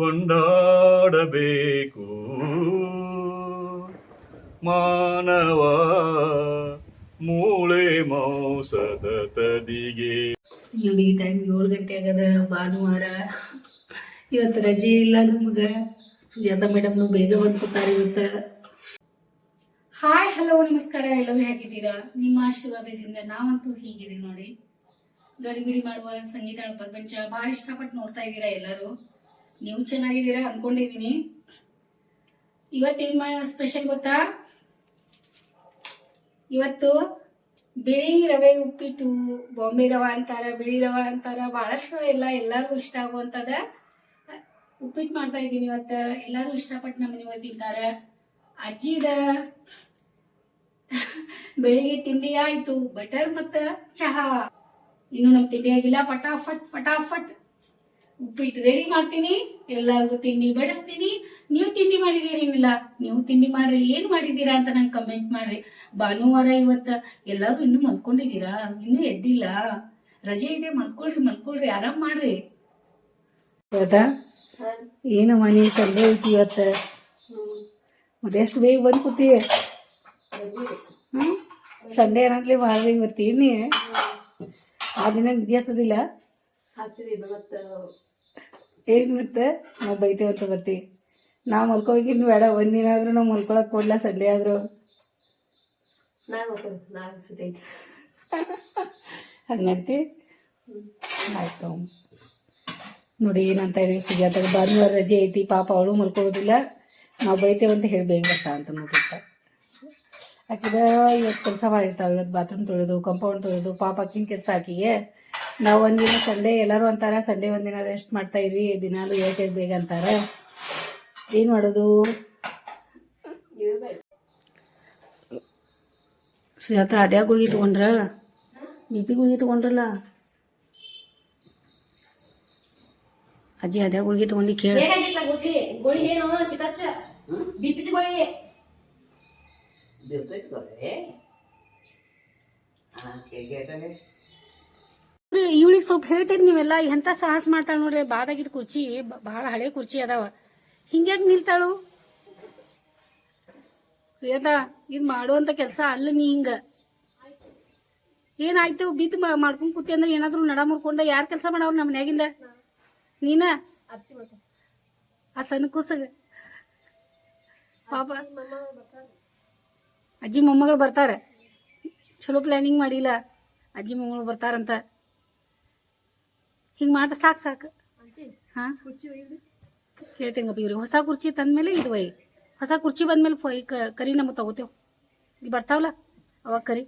ಕೊಂಡಾಡಬೇಕು. ಮಾನವ ಮೂಳೆ ಮಾಂಸದ ತದಿಗೆ. ನೋಡಿ ಟೈಮ್ ಏಳು ಗಂಟೆ ಆಗದ ಭಾನುವಾರ. ಇವತ್ತು ರಜೆ ಇಲ್ಲ ನಮ್ಗೆ. ಸುಜಾತ ಮೇಡಮ್ನು ಬೇಗ ಬಂದ್ಕೊತಾರೆ ಇವತ್ತು. ಹಾಯ್ ಹಲೋ ನಮಸ್ಕಾರ, ಎಲ್ಲರೂ ಹೇಗಿದ್ದೀರಾ? ನಿಮ್ಮ ಆಶೀರ್ವಾದದಿಂದ ನಾವಂತೂ ಹೀಗಿದೆ ನೋಡಿ. ಗಡಿಬಿಡಿ ಮಾಡುವ ಸಂಗೀತ ಪ್ರಪಂಚ ಭಾಳ ಇಷ್ಟಪಟ್ಟು ನೋಡ್ತಾ ಇದ್ದೀರಾ ಎಲ್ಲರೂ. ನೀವು ಚೆನ್ನಾಗಿದ್ದೀರಾ ಅನ್ಕೊಂಡಿದೀನಿ ಇವತ್ತೇನ್ ಸ್ಪೆಷಲ್ ಗೊತ್ತಾ? ಇವತ್ತು ಬಿಳಿ ರವೆ ಉಪ್ಪಿಟ್ಟು, ಬಾಂಬೆ ರವ ಅಂತಾರ, ಬಿಳಿ ರವ ಅಂತಾರ, ಬಹಳಷ್ಟು ಎಲ್ಲ ಎಲ್ಲರಿಗೂ ಇಷ್ಟ ಆಗುವಂತದ ಉಪ್ಪಿಟ್ಟು ಮಾಡ್ತಾ ಇದ್ದೀನಿ ಇವತ್ತ. ಎಲ್ಲರೂ ಇಷ್ಟಪಟ್ಟು ನಮ್ಮ ಮನೆಯೊಳಗೆ ತಿಂತಾರ. ಅಜ್ಜಿದ ಬೆಳಿಗ್ಗೆ ತಿಂಡಿ ಆಯ್ತು, ಬಟರ್ ಮತ್ತ ಚಹಾ. ಇನ್ನು ನಮ್ ತಿಂಡಿ ಆಗಿಲ್ಲ, ಪಟಾಫಟ್ ಪಟಾಫಟ್. ಉಪ್ಪಿಟ್ಟು ರೆಡಿ ಮಾಡ್ತೀನಿ ಎಲ್ಲರಿಗೂ ತಿಂಡಿ ಬಡಿಸ್ತೀನಿ. ನೀವು ತಿಂಡಿ ಮಾಡಿದೀರಿ ಇಲ್ಲ? ನೀವು ತಿಂಡಿ ಮಾಡ್ರಿ ಏನ್ ಮಾಡಿದೀರಾ ಅಂತ ನಂಗೆ ಕಮೆಂಟ್ ಮಾಡ್ರಿ. ಭಾನುವಾರ ಇವತ್ತ ಎಲ್ಲರೂ ಇನ್ನೂ ಮಲ್ಕೊಂಡಿದ್ದೀರಾ? ಇನ್ನೂ ಎದ್ದಿಲ್ಲ. ರಜೆ ಇದೆ ಮಲ್ಕೊಳ್ರಿ ಮಲ್ಕೊಳ್ರಿ ಆರಾಮ್ ಮಾಡ್ರಿ. ಹೌದಾ? ಏನು ಮನೆ ಸಂಜೆ ಐತಿ ಇವತ್ತ? ಅದೆಷ್ಟು ಬೇಗ ಬಂದು ಕೂತಿ? ಹ್ಮ್? ಸಂಡೆ ಏನಂತಲೇ ಮಾಡ್ರಿ ಇವತ್ತೇನಿ ಆ ದಿನ ನಿದ್ದೆ ಹತ್ತದಿಲ್ಲ? ಏನ್ ಮತ್ತೆ ನಾವು ಬೈತೇವಂತ ಬರ್ತಿ ನಾವು ಮಲ್ಕೋಬೇಕಿನ್ನು ಬೇಡ ಒಂದಿನ ಆದರೂ ನಾವು ಮಲ್ಕೊಳಕ್ಕೆ ಕೊಡ್ಲ ಸಂಡೆ ಆದರೂ? ಹಂಗಂತಿ ಆಯ್ತು. ನೋಡಿ ಏನಂತ ಇದೀವಿ ಸುಜಾತ ಭಾನುವಾರ ರಜೆ ಐತಿ ಪಾಪ ಅವಳು ಮಲ್ಕೊಳ್ಳೋದಿಲ್ಲ ನಾವು ಬೈತೇವೆ ಅಂತ ಹೇಳಿ ಬೇಗ ಬರ್ತಾ ಅಂತ ನೋಡಿರ್ತ ಆಕಿದ ಇವತ್ತು ಕೆಲಸ ಮಾಡಿರ್ತಾವೆ ಇವತ್ತು ಬಾತ್ರೂಮ್ ತೊಳೆದು ಕಂಪೌಂಡ್ ತೊಳೆದು ಪಾಪ ಆಕಿನ ಕೆಲಸ ಆಕಿಗೆ. ನಾವು ಒಂದಿನ ಸಂಡೇ ಎಲ್ಲರೂ ಅಂತಾರೆ ಸಂಡೇ ಒಂದಿನ ರೆಸ್ಟ್ ಮಾಡ್ತಾ ಇರಿ ದಿನಾಲು ಏಟ್ ಬೇಗ ಅಂತಾರೆ. ಏನು ಮಾಡೋದು? ಸುಜಾತ ಅದ್ಯಾ ಗುಳಿಗೆ ತಗೊಂಡ್ರ? ಬಿ ಪಿ ಗುಳಿಗೆ ತಗೊಂಡ್ರಲ್ಲ. ಅಜ್ಜಿ ಅದ್ಯಾ ಗುಳಿಗೆ ತಗೊಂಡು ಕೇಳಿ. ಗುಳಿ ಇವಳಿಗೆ ಸ್ವಲ್ಪ ಹೇಳ್ತೀರಿ ನೀವೆಲ್ಲ ಎಂತ ಸಾಹಸ ಮಾಡ್ತಾಳ ನೋಡ್ರಿ, ಬಾದಾಗಿದ್ ಕುರ್ಚಿ ಬಹಳ ಹಳೆ ಕುರ್ಚಿ ಅದಾವ. ಹಿಂಗ್ಯಾಕ್ ನಿಲ್ತಾಳು? ಸುಯದ ಇದ್ ಮಾಡುವಂತ ಕೆಲಸ ಅಲ್ಲ ನೀ ಹಿಂಗ. ಏನಾಯ್ತು? ಬಿದ್ದು ಮಾಡ್ಕೊಂಡ್ ಕೂತಿ ಅಂದ್ರೆ ಏನಾದ್ರು ನಡ ಮುರ್ಕೊಂಡ, ಯಾರ್ ಕೆಲಸ ಮಾಡವ್ರ ನಮ್ಮ ಮನ್ಯಾಗಿಂದ? ನೀನ? ಆ ಸಣ್ಣ ಕೂಸಗ ಪಾಪ. ಅಜ್ಜಿ ಮೊಮ್ಮಗಳು ಬರ್ತಾರ. ಚಲೋ ಪ್ಲಾನಿಂಗ್ ಮಾಡಿಲ್ಲ. ಅಜ್ಜಿ ಮೊಮ್ಮಗಳು ಬರ್ತಾರಂತ. ಹಿಂಗ್ ಮಾಡ ಸಾಕು ಸಾಕು ಹಾ ಕೇಳ್ತೇಂಗಪ್ಪ ಇವ್ರಿಗೆ ಹೊಸ ಕುರ್ಚಿ ತಂದ್ಮೇಲೆ ಇದು ಒಯ್ ಹೊಸ ಕುರ್ಚಿ ಬಂದ್ಮೇಲೆ ಫೊ ಈ ಕ- ಕರಿ ನಮಗೆ ತಗೋತೇವ್ ಇಲ್ಲಿ ಬರ್ತಾವಲ್ಲ ಅವಾಗ ಕರಿ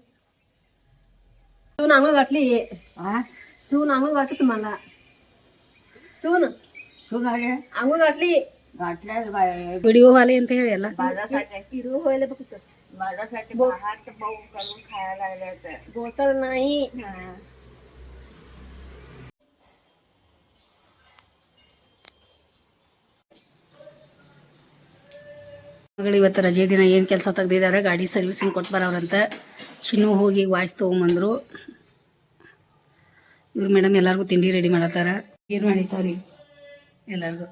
सून आंघोळ घातली सून आंघोळ घातली तुम्हाला सून आंघोळ घातली ವಿಡಿಯೋ ವಾಲೆ ಅಂತ ಹೇಳಿ ಎಲ್ಲ हिरो व्हायला बघत माझ्यासाठी भात मऊ करून खायला लागले होते बोतर नाही ಮಗಳು ಇವತ್ತು ರಜೆ ದಿನ ಏನು ಕೆಲಸ ತೆಗ್ದಿದ್ದಾರೆ ಗಾಡಿ ಸರ್ವಿಸಿಂಗ್ ಕೊಟ್ಟು ಬರೋರಂತ ಚಿನ್ನು ಹೋಗಿ ವಾಯ್ಸ್ ತೊಗೊಂಬಂದರು. ಇವ್ರು ಮೇಡಮ್ ಎಲ್ಲರಿಗೂ ತಿಂಡಿ ರೆಡಿ ಮಾಡತ್ತಾರ. ಏನು ಮಾಡಿತಾವ್ರಿ ಎಲ್ಲರಿಗೂ.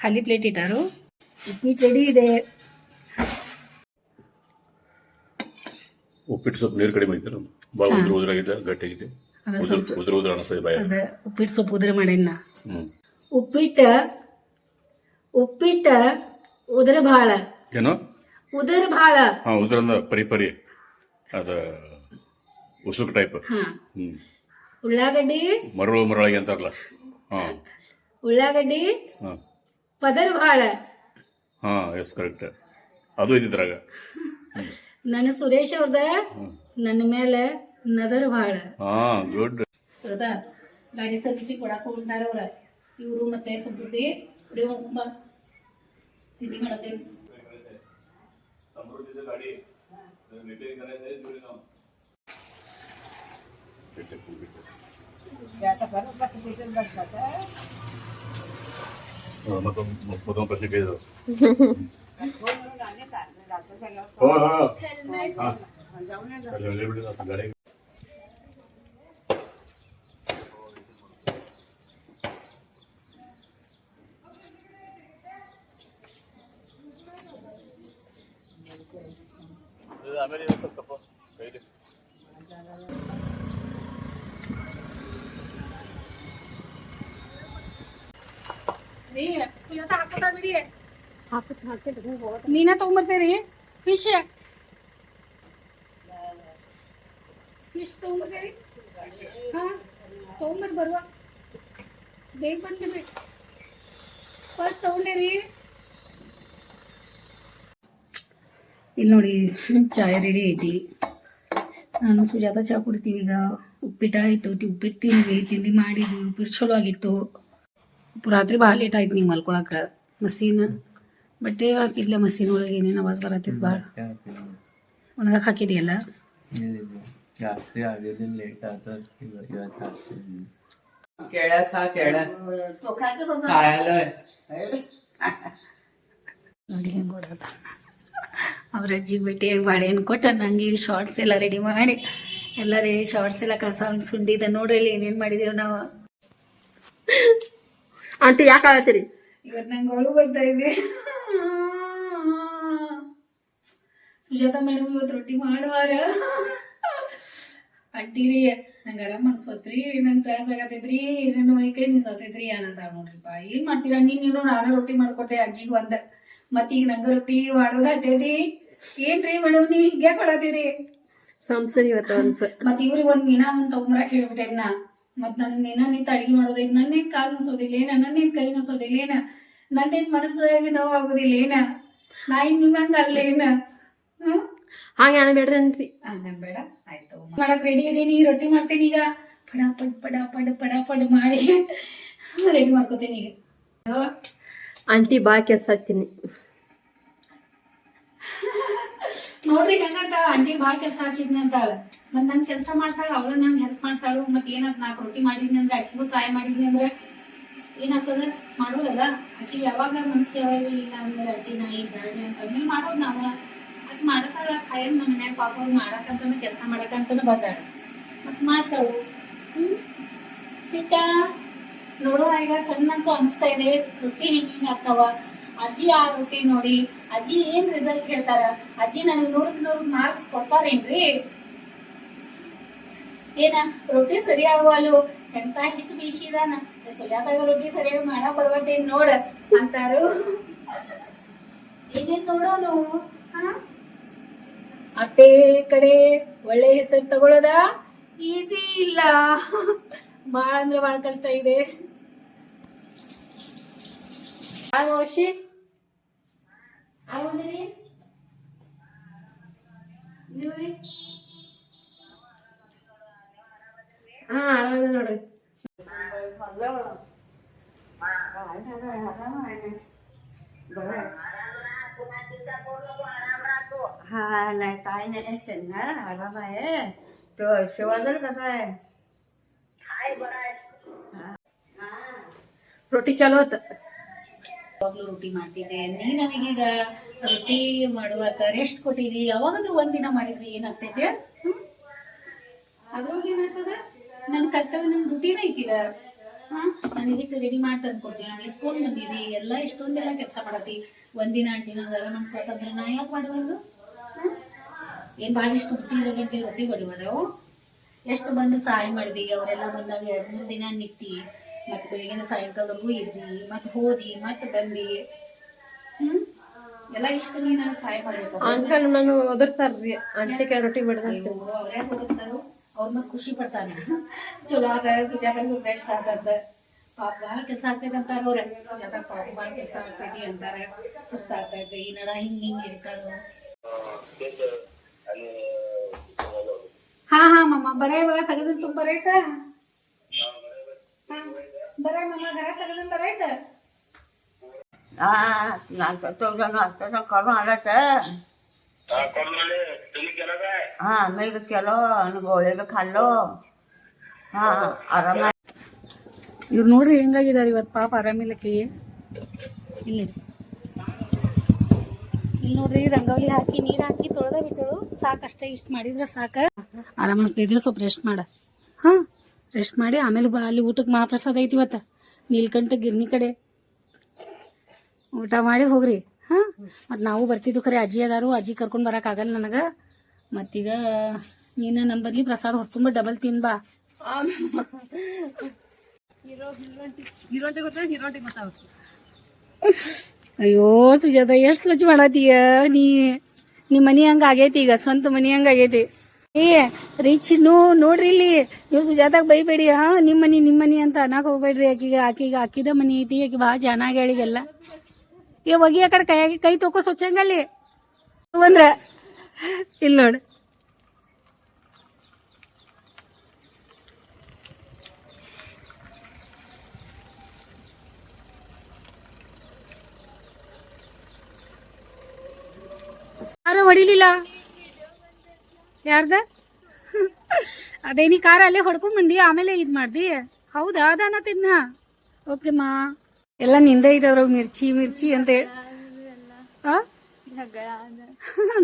ಖಾಲಿ ಪ್ಲೇಟ್ ಇಟ್ಟಾರು? ಉಪ್ಪಿನ ಚಡಿ ಇದೆ. ಉಪ್ಪಿಟ್ಟು ಸ್ವಲ್ಪ ನೀರು ಕಡಿಮೆ ಭಾಳ ಉದ್ರ ಉದ್ರಾಗಿದೆ ಗಟ್ಟಿಯಾಗಿದೆ ಉದ್ರ ಉದ್ರ ಅನಿಸ್ತದೆ ಬಾಯ ಉಪ್ಪಿಟ್ಟು ಸ್ವಲ್ಪ ಉದ್ರೆ ಮಾಡೇನ ಉಪ್ಪಿಟ್ಟ ಉಪ್ಪಿಟ್ಟ ಉದುರ ಭಾಳ. ಏನು? ಉದರ ಭಾಳ. ಹಾಂ ಉದ್ರಂದ ಪರಿ ಪರಿ ಅದ ಉಸುಕ್ ಟೈಪ್ ಹಾ. ಹ್ಞೂ ಉಳ್ಳಾಗಡ್ಡಿ. ಮರಳು ಮರಳಾಗಿ ಅಂತಾರಲ್ಲ. ಹಾಂ. ಉಳ್ಳಾಗಡ್ಡಿ. ಹಾಂ. ಪದರ್ ಭಾಳ. ಹಾಂ ಎಸ್ ಕರೆಕ್ಟ್ ಅದು ಇದ್ದಿದ್ರಾಗ. ನನ್ನ ಸುರೇಶ್ ಅವ್ರದ ನನ್ನ ಮೇಲೆ ನದರ್ ಭಾಳ. ಹಾಂ ಗುಡ್ ಹೌದಾ? ಗಾಡಿ ಸರ್ವಿಸಿ ಕೊಡಾಕ ಹೊಂಟಾರ ಅವ್ರ. ಇವರು ಮತ್ತೆ ಸಮೃದ್ಧಿ किती मिळत आहे समृद्धीचं गाडी रिपेअरिंग करायचं आहे जुळे काम मधून पैसे घे हो हो जाऊ ರೀ ಸುಜಾತ ಹಾಕೋದ ಬಿಡಿ ನೀನ ತಗೊಂಬರ್ತೇರಿ ಫಿಶ್ ಫಿಶ್ ತಗೊಂಬರ್ತೇರಿ ಹಾ ತಗೊಂಬರ್ ಬರುವ ಬೇಗ ಬಂದ್ಬಿಡ್ರಿ ಫಸ್ಟ್ ತಗೊಂಡೇರಿ ಇಲ್ಲಿ ನೋಡಿ ಚಾಯ್ ರೆಡಿ ಐತಿ. ನಾನು ಸುಜಾತ ಚಾ ಕುಡಿತೀವಿ ಈಗ. ಉಪ್ಪಿಟ್ಟು ಆಯಿತು ಉಪ್ಪಿಟ್ಟು ತಿಂದ್ವಿ ತಿಂಡಿ ಮಾಡಿದ್ವಿ ಉಪ್ಪಿಟ್ಟು ಚಲೋ ಆಗಿತ್ತು. ರಾತ್ರಿ ಭಾಳ ಲೇಟ್ ಆಯ್ತು ನೀವು ಮಲ್ಕೊಳಕ್ಕೆ ಮಸೀನ್ ಬಟ್ಟೆ ಹಾಕಿದ್ಲ ಮಸೀನ್ ಒಳಗೆ ಏನೇನು ಆವಾಜ್ ಬರತ್ತಿತ್ತು ಭಾಳ ಒಣಗಕ್ಕೆ ಹಾಕಿದೆಯಲ್ಲ? ನೋಡಿ ಹೆಂಗೆ ಓಡಾಡ ಅವ್ರ ಅಜ್ಜಿಗೆ ಭೇಟಿಯಾಗಿ ಬಾಳೆಹಣ್ಣು ಕೊಟ್ಟ ನಂಗೆ ಈ ಶಾರ್ಟ್ಸ್ ಎಲ್ಲ ರೆಡಿ ಮಾಡಿ ಎಲ್ಲ ರೆಡಿ ಶಾರ್ಟ್ಸ್ ಎಲ್ಲ ಕಸ ಸುಂಡಿದ ನೋಡ್ರಿ ಇಲ್ಲಿ ಏನೇನು ಮಾಡಿದೀವಿ ನಾವು. ಆಂಟಿ ಯಾಕೆ ಆಗತ್ತೀರಿ ಇವತ್ತು ನಂಗೆ ಒಳು ಬರ್ತಾ ಇದೆ. ಸುಜಾತ ಮೇಡಮ್ ಇವತ್ತು ರೊಟ್ಟಿ ಮಾಡುವಾರ. ಅಡ್ಡಿರಿ ನಂಗೆ ಆರಾಮ್ ಅನ್ಸತ್ರಿ ನಂಗೆ ತ್ರಾಸ ಆಗತೈತ್ರಿ ನನ್ನ ಮೈ ಕೈ ನಿಸತೈತ್ರಿ ಏನಂತ ನೋಡ್ರಿಪ್ಪ ಏನು ಮಾಡ್ತೀರಾ? ನೀನೇನು ನಾನು ರೊಟ್ಟಿ ಮಾಡ್ಕೊಟ್ಟೆ ಅಜ್ಜಿಗೆ ಒಂದ. ಮತ್ತ್ ಈಗ ನಂಗೆ ರೊಟ್ಟಿ ಮಾಡೋದಾಗ್ತೈತಿ. ಏನ್ರಿ ಮೇಡಮ್ ನೀವ್ ಹಿಂಗೆ ಮಾಡತ್ತೀರಿ? ಸಂಸರಿ ಇವತ್ತು ಅನ್ಸ. ಮತ್ ಇವ್ರಿಗೆ ಒಂದ್ ಮೀನಾ ಒಂದ್ ತಗೊಂಬರಕ್ ಹೇಳ್ಬಿಟ್ಟೆ ನಾ ಮತ್ ನನ್ ಮೀನಾ ನಿಂತ ಅಡಿಗೆ ಮಾಡೋದೈತಿ ನನ್ನೇನ್ ಕಾಲ್ ನೋಸೋದಿಲ್ಲ ಏನ? ನನ್ನೇನ್ ಕೈ ನೋಸೋದಿಲ್ಲ ಏನ? ನನ್ನೇನ್ ಮನಸ್ಸಾಗಿ ನೋವು ಆಗೋದಿಲ್ಲ ಏನ? ನಾ ಇನ್ ನಿಮ್ಮಂಗ ಅಲ್ಲ ಏನ? ಹಂಗೆ ಅನ್ಬೇಡ್ರಿ ಬೇಡ. ಆಯ್ತು ಮಾಡಕ್ ರೆಡಿ ಇದೀನಿ ರೊಟ್ಟಿ ಮಾಡ್ತೀನಿ ಈಗ. ಪಡ ಪಡ್ ಪಡ ಪಡ ಪಡ ಪಡ್ ಮಾಡಿ ರೆಡಿ ಮಾಡ್ಕೋತೀನಿ ಈಗ. ಆಂಟಿ ಬಾ ಕೆಸ್ ಹಾಕ್ತೀನಿ. ನೋಡ್ರಿ ಹೆಂಗಂತ ಆಂಟಿ ಬಾ ಕೆಲಸ ಹಚ್ಚಿದ್ನಿ ಅಂತಾಳ ಮತ್ ನನ್ ಕೆಲಸ ಮಾಡ್ತಾಳ, ಅವಳು ನಂಗೆ ಹೆಲ್ಪ್ ಮಾಡ್ತಾಳು, ಮತ್ ಏನಾತ್ ನಾಲ್ಕು ರೊಟ್ಟಿ ಮಾಡಿದ್ನಿ ಅಂದ್ರೆ, ಅಕ್ಕಿಗೂ ಸಹಾಯ ಮಾಡಿದ್ನಿ ಅಂದ್ರೆ ಏನಾಗ್ತದ? ಮಾಡೋದಲ್ಲ. ಅಕ್ಕಿ ಯಾವಾಗ ಮನ್ಸು ಯಾವಾಗ ಇಲ್ಲ ಅಂದ್ರೆ ಅಕ್ಕಿ ನಾ ಈಗ ಅಂತಂದ್ರೆ ಮಾಡೋದು ನಾವ. ಅದ್ ಮಾಡತಾಳ, ಖಾಯಂ ನಮ್ಮ ಮನ್ಯಾಗ ಪಾಪ ಅವ್ರು ಮಾಡಕಂತನ, ಕೆಲಸ ಮಾಡಕಂತನ ಬರ್ತಾಳ. ಮತ್ ಮಾಡ್ತಾಳು. ಹ್ಮ್? ಬಿಟ್ಟ ನೋಡೋ, ಈಗ ಸಣ್ಣ ಅಂತೂ ಅನ್ಸ್ತಾ ಇದೆ, ರೊಟ್ಟಿ ಹೆಂಗ್ ಆಗ್ತಾವ? ಅಜ್ಜಿ ಆ ರೊಟ್ಟಿ ನೋಡಿ, ಅಜ್ಜಿ ಏನ್ ರಿಸಲ್ಟ್ ಹೇಳ್ತಾರ? ಅಜ್ಜಿ ನನಗ್ ನೂರಕ್ ನೂರ್ ಮಾರ್ಕ್ಸ್ ಕೊಡ್ತಾರೇನ್ರಿ? ಏನ, ರೊಟ್ಟಿ ಸರಿ ಆಗುವಲ್ಲು ಎಂತ ಹಿಟ್ಟು ಬೀಸಿದಾನ. ಸರಿಯಾದಾಗ ರೊಟ್ಟಿ ಸರಿಯಾಗಿ ಮಾಡ ಬರ್ವತ್ತೇನ್ ನೋಡ, ಅಂತಾರು. ಏನೇನ್ ನೋಡೋನು? ಅತ್ತೆ ಕಡೆ ಒಳ್ಳೆ ಹೆಸರು ತಗೊಳ್ಳೋದ ಈಜಿ ಇಲ್ಲ. ಬಾಳ ಅಂದ್ರೆ ಬಾಳ ಕಷ್ಟ ಇದೆ ಮೌಶಿ ಹಾ ಆರಾಮ ನೋಡ್ರಿ हा नाही काय नाही असेल ना आराम आहे तो शिवाजर कसा आहे ರೊಟ್ಟಿ ಚಲೋ ಆತ. ಯಾವಾಗ್ಲೂ ರೊಟ್ಟಿ ಮಾಡ್ತಿದ್ದೆ. ನೀ ನನಗೀಗ ರೊಟ್ಟಿ ಮಾಡುವಾಗ ರೆಸ್ಟ್ ಕೊಟ್ಟಿದಿ. ಯಾವಾಗಾದ್ರೂ ಒಂದಿನ ಮಾಡಿದ್ರಿ ಏನಾಗ್ತೈತೆ? ಅದ್ರೊಳಗ ಏನಾಗ್ತದ? ನನ್ನ ಕರ್ತವ್ಯ, ನನ್ ಐತಿಗ. ಹಾ? ನಾನು ಇದಕ್ಕೆ ರೆಡಿ ಮಾಡಿ ತಂದ್ಕೊಡ್ತೀನಿ. ನಾನು ಇಸ್ಕೊಂಡ್ ಬಂದಿದ್ದಿ. ಎಲ್ಲ ಇಷ್ಟೊಂದೆಲ್ಲ ಕೆಲಸ ಮಾಡತಿ ಒಂದಿನ ಅಂಟಿ ನಂಗೆ ಆರಾಮ್ ಅನ್ಸತ್ತಂದ್ರೆ ನಾ ಯಾಕೆ ಮಾಡುವುದು ಏನ್ ಭಾಳ ಇಷ್ಟು ರೊಟ್ಟಿ ರೊಟ್ಟಿ ಬಡಿವದವು ಎಷ್ಟು ಬಂದು ಸಹಾಯ ಮಾಡಿದಿ? ಅವರೆಲ್ಲ ಬಂದಾಗ ಎರಡ್ ಮೂರ್ ದಿನ ನಿಂತಿ ಮತ್ತೆ ಬೆಳಗಿನ ಸಾಯಂಕಾಲವರೆಗೂ ಇದ್ದಿ ಮತ್ತೆ ಹೋದಿ ಮತ್ತೆ ಬಂದಿ. ಹ್ಮ್? ಎಲ್ಲ ಇಷ್ಟು ನೀನು ಸಹಾಯ ಮಾಡ್ಬೇಕು ಅಂಕಲ್ ನಾನು ಒದರ್ತಾರ್ರಿ ಅಂಟಿ ಕೈ ರೊಟ್ಟಿ ಬಿಡದ ಅವ್ರೇ ಹೋಗ್ತಾರು ಅವ್ರ ಮತ್ತೆ ಖುಷಿ ಪಡ್ತಾನೆ. ಚಲೋ ಆದ ಸುಜಾತ ಸುತ್ತ ಇಷ್ಟ ಆಗತ್ತ ಪಾಪ ಭಾಳ ಕೆಲಸ ಆಗ್ತೈತೆ ಅಂತಾರ ಅವ್ರ. ಸುಜಾತ ಪಾಪ ಭಾಳ ಕೆಲಸ ಆಗ್ತೈತಿ ಅಂತಾರ. ಸುಸ್ತ ಆಗ್ತೈತಿ ಈ ನಡ ಹಿಂಗ್ ಹಿಂಗ್ ಇರ್ತಾಳು. ಹಾ ಹಾ ಮಾಮ. ಬರೇ ಇವಾಗ? ಸಗದ್ ತುಂಬ ಬರೇ ಸರ್ ಬರೇ ಮಾಮ ಗರ ಸಗದನ್ ಬರೇ ಜನ ಹಾ ಆಮೇಲೆ ಕೆಲೋ ಹಾ ಆರಾಮ. ಇವ್ರು ನೋಡ್ರಿ ಹೆಂಗಾಗಿದ್ದಾರೆ ಇವತ್ತು ಪಾಪ ಆರಾಮಿಲ್ಲಕ್ಕೆ ಇಲ್ಲಿ. ಇಲ್ಲಿ ನೋಡ್ರಿ ರಂಗೋಲಿ ಹಾಕಿ ನೀರ್ ಹಾಕಿ ತೊಳೆದ ಬಿಟ್ಟಳು. ಸಾಕಷ್ಟೇ ಇಷ್ಟ ಮಾಡಿದ್ರ ಸಾಕ. ಆರಾಮ ಅನಿಸ್ತಿದ್ರೆ ಸ್ವಲ್ಪ ರೆಸ್ಟ್ ಮಾಡ. ಹಾ. ರೆಸ್ಟ್ ಮಾಡಿ ಆಮೇಲೆ ಬಾ ಅಲ್ಲಿ ಊಟಕ್ಕೆ ಮಹಾಪ್ರಸಾದ ಐತಿ ಇವತ್ತು. ನೀಲ್ಕಂಠ ಗಿರ್ನಿ ಕಡೆ. ಊಟ ಮಾಡಿ ಹೋಗ್ರಿ. ಹಾಂ. ಮತ್ತು ನಾವು ಬರ್ತಿದ್ದು ಖರೆ ಅಜ್ಜಿ ಅದಾರು ಅಜ್ಜಿ ಕರ್ಕೊಂಡು ಬರೋಕ್ಕಾಗಲ್ಲ ನನಗೆ. ಮತ್ತೀಗ ನೀನು ನಮ್ಮ ಬದ್ಲಿ ಪ್ರಸಾದ ಹೊತ್ತುಂಬ ಡಬಲ್ ತಿನ್ ಬಾ. ಅಯ್ಯೋ ಸುಜಾತ ಎಷ್ಟು ಸ್ವಚ್ಛ ಮಾಡತ್ತೀಯ ನೀ? ನಿಮ್ಮ ಮನೆ ಹಂಗ ಆಗೈತಿ ಈಗ ಸ್ವಂತ ಮನೆ ಹಂಗ ಆಗೈತಿ. ಏ ರೀಚ್ ನೋ ನೋಡ್ರಿ ಇಲ್ಲಿ ನೀವು ಸುಜಾತಾಗ ಬೈಬೇಡಿ. ಹಾ ನಿಮ್ಮ ಮನಿ ನಿಮ್ಮ ಮನಿ ಅಂತ ಅನ್ನಕ್ ಹೋಗ್ಬೇಡ್ರಿ. ಆಕಿಗೆ ಆಕಿಗೆ, ಆಕಿದ ಮನಿ ಐತಿ. ಆಕಿ ಭಾಳ ಚೆನ್ನಾಗಿ ಹೇಳಿಗೆಲ್ಲ ಏ ಒಗಿ ಆ ಕಡೆ ಕೈಯಾಗಿ ಕೈ ತೊಕೋ ಸ್ವಚ್ಛಂಗಲ್ಲಿ ಅಂದ್ರ ಇಲ್ಲಿ ನೋಡು. ಯಾರು ಹೊಡಿಲಿಲ್ಲ? ಯಾರ್ದ? ಅದೇ ನೀ ಕಾರ ಅಲ್ಲೇ ಹೊಡ್ಕೊಂಡ್ ಬಂದಿ, ಆಮೇಲೆ ಇದ್ ಮಾಡ್ದಿ? ಹೌದಾ? ಅದಾನ ತಿನ್ನ ಓಕೆ ಮಾ. ಎಲ್ಲ ನಿಂದ ಇದ್ರ ಮಿರ್ಚಿ ಮಿರ್ಚಿ ಅಂತ?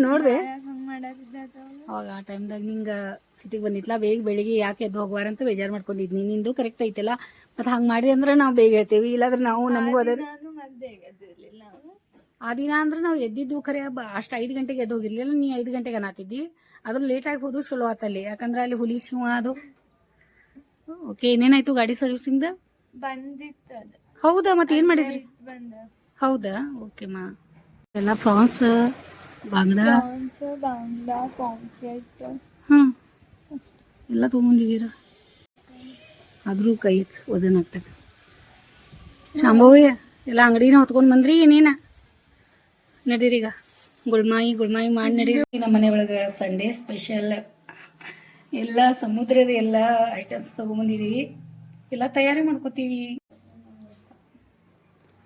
ನೋಡ್ದೆ. ಅವಾಗ ಆ ಟೈಮ್ದಾಗ ನಿಂಗ ಸಿಟಿಗೆ ಬಂದಿತ್ಲಾ? ಬೇಗ ಬೆಳಿಗ್ಗೆ ಯಾಕೆ ಎದ್ದು ಹೋಗ್ವಾರ ಅಂತ ಬೇಜಾರು ಮಾಡ್ಕೊಂಡಿದ್ನಿ. ನಿಂದು ಕರೆಕ್ಟ್ ಐತಲ್ಲ? ಮತ್ ಹಂಗ್ ಮಾಡಿದ್ರೆ ನಾವು ಬೇಗ ಹೇಳ್ತೇವಿ. ಇಲ್ಲಾಂದ್ರೆ ನಾವು ನಮಗೂ ಅದ ಆ ದಿನ ಅಂದ್ರೆ ನಾವು ಎದ್ದಿದ್ದು ಖರೆ ಬ- ಅಷ್ಟು ಐದು ಗಂಟೆಗೆ ಎದ್ದು ಹೋಗಿರ್ಲಿಲ್ಲ ನೀ ಐದು ಗಂಟೆಗೆ ಅನ್ನತ್ತಿದ್ದಿ ಅದ್ರ ಲೇಟ್ ಆಗಿ ಹೋದ್ರು ಚಲೋ ಆತಲ್ಲಿ. ಯಾಕಂದ್ರೆ ಅಲ್ಲಿ ಹುಲಿ ಶಿವ ಅದು. ಓಕೆ ಏನೇನಾಯ್ತು ಗಾಡಿ ಸರ್ವಿಸಿಂದ ಬಂದಿತ್ತು ಅದು ಹೌದಾ ಮತ್ತೆ ಏನ್ ಮಾಡಿದ್ರಿ? ಬಂದ. ಹೌದಾ? ಓಕೆ ಮಾ. ಎಲ್ಲ ಫ್ರಾನ್ಸ್ ಪ್ರಾನ್ಸ್ ಬಾಂಗ್ಲಾ ಪಾಂಫ್ಲೆಟ್ ಹ್ಮ್. ಎಲ್ಲ ತಗೊಂಡಿದ್ದೀರಾ ಆದ್ರೂ ಕೈ ವಜನ್ ಆಗ್ತದೆ. ಶಾಂಭವಿ ಎಲ್ಲ ಅಂಗಡಿನ ಹೊತ್ಕೊಂಡ್ ಬಂದ್ರಿ ಏನೇನ? ನಡೀರೀಗ. ಗುಳ್ಮಾಯಿ ಗುಳ್ಮಾಯಿ ಮಾಡಿ ನಡೀರಿ. ನಮ್ಮ ಮನೆ ಒಳಗೆ ಸಂಡೇ ಸ್ಪೆಷಲ್ ಎಲ್ಲ ಸಮುದ್ರದ ಎಲ್ಲ ಐಟಮ್ಸ್ ತಗೊಂಬಂದಿದೀವಿ. ಎಲ್ಲ ತಯಾರಿ ಮಾಡ್ಕೋತೀವಿ.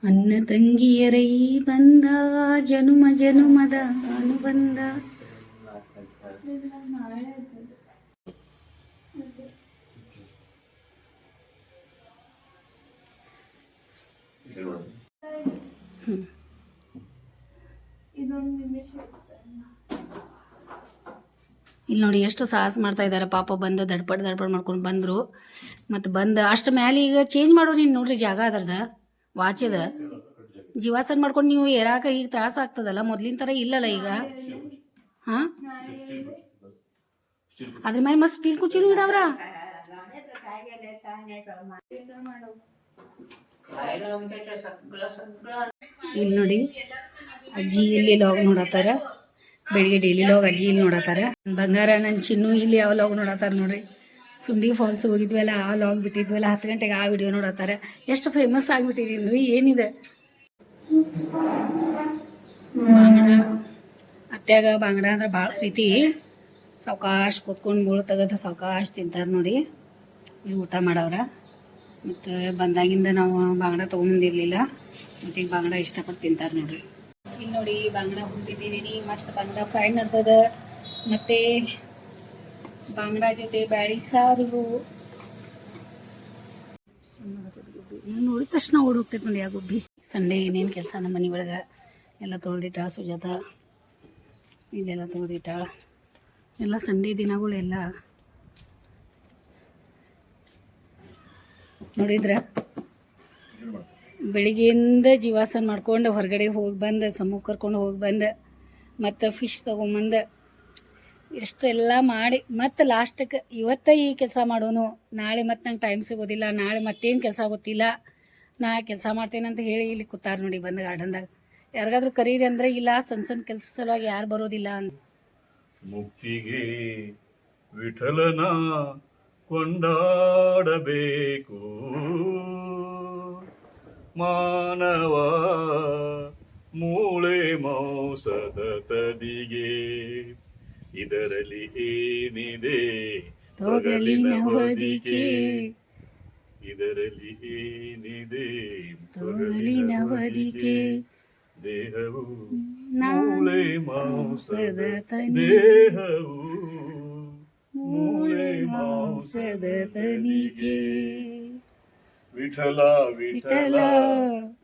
ಅನ್ನ ತಂಗಿಯರೈ ಬಂದ ಜನುಮ ಜನುಮದ ಅನುಬಂಧ. ನಿಮಿಷ ಇಲ್ಲಿ ನೋಡಿ ಎಷ್ಟು ಸಾಹಸ ಮಾಡ್ತಾ ಇದ್ದಾರೆ. ಪಾಪ ಬಂದು ದಡ್ಪಡ್ ದಡ್ಪಡ್ ಮಾಡ್ಕೊಂಡು ಬಂದರು. ಮತ್ತು ಬಂದು ಅಷ್ಟು ಮ್ಯಾಲೆ ಈಗ ಚೇಂಜ್ ಮಾಡೋ ನೀನು ನೋಡ್ರಿ ಜಾಗ ಅದರ್ದ. ವಾಚದ ಜೀವಾಸನ ಮಾಡ್ಕೊಂಡು ನೀವು ಏರಾಕ ಈಗ ತ್ರಾಸ ಆಗ್ತದಲ್ಲ? ಮೊದ್ಲಿನ ಥರ ಇಲ್ಲಲ್ಲ ಈಗ? ಹಾಂ? ಅದ್ರ ಮೇಲೆ ಮತ್ತೆ ಸ್ಟೀಲ್ ಕುರ್ಚಿನೂ ಇಡವ್ರ? ಇಲ್ಲಿ ನೋಡಿ. ಅಜ್ಜಿ ಇಲ್ಲಿ ಲಾಗ್ ನೋಡತ್ತಾರ. ಬೆಳಿಗ್ಗೆ ಡೈಲಿ ಲಾಗ್ ಅಜ್ಜಿ ಇಲ್ಲಿ ನೋಡತ್ತಾರ. ಬಂಗಾರ ನನ್ನ ಚಿನ್ನು ಇಲ್ಲಿ ಯಾವ ಲಾಗ್ ನೋಡತ್ತಾರ ನೋಡ್ರಿ. ಸುಂಡಿ ಫಾಲ್ಸ್ ಹೋಗಿದ್ವಲ್ಲ, ಆ ಲಾಗ್ ಬಿಟ್ಟಿದ್ವಲ್ಲ, ಹತ್ತು ಗಂಟೆಗೆ ಆ ವಿಡಿಯೋ ನೋಡತ್ತಾರ. ಎಷ್ಟು ಫೇಮಸ್ ಆಗಿಬಿಟ್ಟಿದೀನಿ ಏನಿದೆ? ಬಾಂಗಡ. ಅತ್ಯಾಗ ಬಾಂಗಡ ಅಂದ್ರೆ ಭಾಳ ಪ್ರೀತಿ. ಸಾವಕಾಶ್ ಕೂತ್ಕೊಂಡು ಮುಳು ತೆಗೆದು ಸಾವಕಾಶ್ ತಿಂತಾರೆ ನೋಡಿ. ಇವು ಊಟ ಮಾಡವ್ರ. ಮತ್ತು ಬಂದಾಗಿಂದ ನಾವು ಬಾಂಗಡ ತೊಗೊಂಬಂದಿರ್ಲಿಲ್ಲ ಮತ್ತು ಈಗ ಬಾಂಗಡ ಇಷ್ಟಪಟ್ಟು ತಿಂತಾರೆ ನೋಡ್ರಿ. ಇಲ್ಲಿ ನೋಡಿ ಬಾಂಗ್ಡ ಹುಟ್ಟಿದ್ದೀನಿ ಮತ್ತೆ ಬಾಂಗಡ ಫ್ರೈ ನಡ್ದದ ಮತ್ತು ಬಾಂಗ್ಡ ಜೊತೆ ಬ್ಯಾಳಿ ಸಾರು. ನೋಡಿದ ತಕ್ಷಣ ಓಡ್ ಹೋಗ್ತೈತೆ ನೋಡಿ ಆ ಗುಬ್ಬಿ. ಸಂಡೇ ಏನೇನು ಕೆಲಸ ನಮ್ಮ ಮನೆ ಒಳಗೆ? ಎಲ್ಲ ತೊಳೆದಿಟ್ಟ ಸುಜಾತ. ಇದೆಲ್ಲ ತೊಳ್ದಿಟ್ಟಾಳ ಎಲ್ಲ ಸಂಡೇ ದಿನಗಳೆಲ್ಲ ನೋಡಿದ್ರ? ಬೆಳಿಗ್ಗೆಯಿಂದ ಜೀವಾಸನ ಮಾಡ್ಕೊಂಡು ಹೊರಗಡೆ ಹೋಗಿ ಬಂದು, ಸಮೂಹ ಕರ್ಕೊಂಡು ಹೋಗಿ ಬಂದು, ಮತ್ತು ಫಿಶ್ ತೊಗೊಂಬಂದು ಎಷ್ಟೆಲ್ಲ ಮಾಡಿ, ಮತ್ತು ಲಾಸ್ಟಕ್ಕೆ ಇವತ್ತ ಈ ಕೆಲಸ ಮಾಡೋನು, ನಾಳೆ ಮತ್ತೆ ನಂಗೆ ಟೈಮ್ ಸಿಗೋದಿಲ್ಲ, ನಾಳೆ ಮತ್ತೇನು ಕೆಲಸ ಗೊತ್ತಿಲ್ಲ, ನಾ ಕೆಲಸ ಮಾಡ್ತೇನೆ ಅಂತ ಹೇಳಿ ಇಲ್ಲಿ ಕೂತಾರ ನೋಡಿ ಬಂದು ಗಾರ್ಡನ್ದಾಗ ಯಾರಿಗಾದ್ರೂ ಕರೀರಿ ಅಂದ್ರೆ ಇಲ್ಲ ಸಣ್ಣ ಸಣ್ಣ ಕೆಲಸ ಸಲುವಾಗಿ ಯಾರು ಬರೋದಿಲ್ಲ ಅಂತ ಮುಕ್ತಿಗೆ ವಿಠಲನ ಕೊಂಡಾಡಬೇಕು. ಮಾನವ ಮೂಳೆ ಮಾಂಸದ ತದಿಗೆ. ಇದರಲ್ಲಿ ಏನಿದೆ? ತೊಗಲಿನ ಹೊದಿಕೆ. ಇದರಲ್ಲಿ ಏನಿದೆ? ತೊಗಲಿನ ಹೊದಿಕೆ. ದೇಹವು ಮೂಳೆ ಮಾಂಸದ ದೇಹವು ಮೂಳೆ ಮಾಂಸದ ತನಿಕೆ ವಿಠಲ ವಿಠಲ